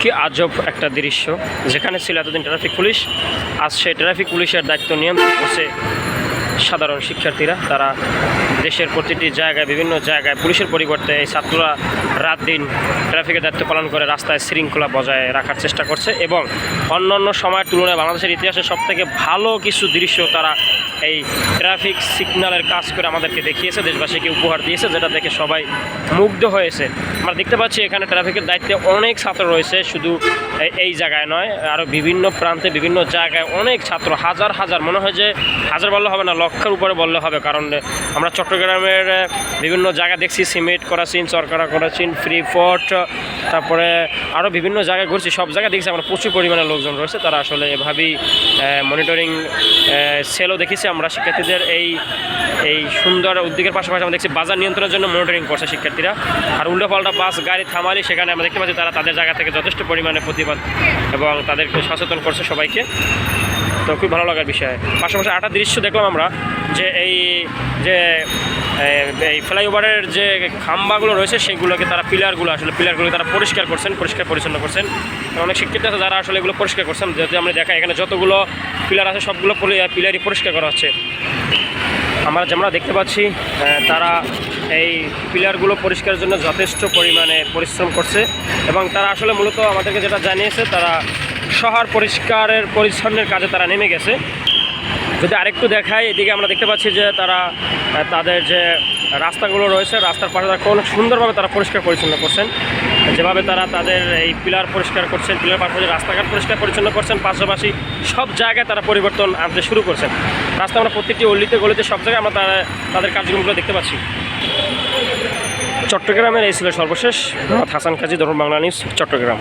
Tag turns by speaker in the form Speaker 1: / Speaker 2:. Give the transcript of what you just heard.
Speaker 1: কি আজব একটা দৃশ্য। যেখানে ছিল এতদিন ট্রাফিক পুলিশ, আজ সেই ট্রাফিক পুলিশের দায়িত্ব নিয়ন্ত্রণ করছে সাধারণ শিক্ষার্থীরা। তারা দেশের প্রতিটি জায়গায়, বিভিন্ন জায়গায় পুলিশের পরিবর্তে এই ছাত্ররা রাত দিন ট্রাফিকের দায়িত্ব পালন করে রাস্তায় শৃঙ্খলা বজায় রাখার চেষ্টা করছে এবং অন্য অন্য সময়ের তুলনায় বাংলাদেশের ইতিহাসে সবথেকে ভালো কিছু দৃশ্য তারা এই ট্রাফিক সিগন্যালের কাজ করে আমাদেরকে দেখিয়েছে, দেশবাসীকে উপহার দিয়েছে, যেটা দেখে সবাই মুগ্ধ হয়েছে। আমরা দেখতে পাচ্ছি এখানে ট্রাফিকের দায়িত্বে অনেক ছাত্র রয়েছে, শুধু এই- এই জায়গায় নয় আরও বিভিন্ন প্রান্তে, বিভিন্ন জায়গায় অনেক ছাত্র, হাজার হাজার, মনে হয় যে হাজার বললে হবে না, লক্ষের উপরে বললে হবে, কারণ আমরা চট্টগ্রামের বিভিন্ন জায়গা দেখছি, সিমেন্ট করাচিন, চরকারা করাচিন ফ্রি ফোর্ট তারপরে আরও বিভিন্ন জায়গায় ঘুরছি, সব জায়গায় দেখছি, আমরা প্রচুর পরিমাণে লোকজন রয়েছে, তারা আসলে এভাবেই মনিটরিং সেলও দেখেছি, আমরা শিক্ষার্থীদের এই এই সুন্দর উদ্যোগের পাশাপাশি আমরা দেখছি, বাজার নিয়ন্ত্রণের জন্য মনিটরিং করছে শিক্ষার্থীরা। আর উল্টোপাল্টা বাস, গাড়ি, থামালি, সেখানে আমরা দেখতে পাচ্ছি, তারা তাদের জায়গা থেকে যথেষ্ট পরিমাণে প্রতিবাদ এবং তাদেরকে সচেতন করছে সবাইকে। তো খুব ভালো লাগার বিষয়। পাশাপাশি আটা দৃশ্য দেখলাম আমরা, যে এই যে এই ফ্লাইওভারের যে খাম্বাগুলো রয়েছে, সেগুলোকে তারা পিলারগুলো আসলে পিলারগুলো তারা পরিষ্কার করছেন, পরিষ্কার পরিচ্ছন্ন করছেন। অনেক শিক্ষিত আছে যারা আসলে এগুলো পরিষ্কার করছেন। যেহেতু আমরা দেখা এখানে যতগুলো পিলার আছে, সবগুলো পিলারই পরিষ্কার করা হচ্ছে। আমরা যেমন দেখতে পাচ্ছি তারা এই পিলারগুলো পরিষ্কারের জন্য যথেষ্ট পরিমাণে পরিশ্রম করছে। এবং তারা আসলে মূলত আমাদেরকে যেটা জানিয়েছে, তারা শহর পরিষ্কারের, পরিচ্ছন্নের কাজে তারা নেমে গেছে। যদি আরেকটু দেখাই, এদিকে আমরা দেখতে পাচ্ছি যে তারা তাদের যে রাস্তাগুলো রয়েছে, রাস্তার পাশে তারা অনেক সুন্দরভাবে তারা পরিষ্কার পরিচ্ছন্ন করছেন। যেভাবে তারা তাদের এই পিলার পরিষ্কার করছেন, পিলার পাশাপাশি রাস্তাঘাট পরিষ্কার পরিচ্ছন্ন করছেন, পাশাপাশি সব জায়গায় তারা পরিবর্তন আনতে শুরু করছেন। রাস্তা আমরা প্রত্যেকটি অলিতে গলিতে সব জায়গায় আমরা তারা, তাদের কার্যক্রমগুলো দেখতে পাচ্ছি। চট্টগ্রামের এই ছিল সর্বশেষ। হাসান, কাজী ধরুন বাংলা নিউজ, চট্টগ্রাম।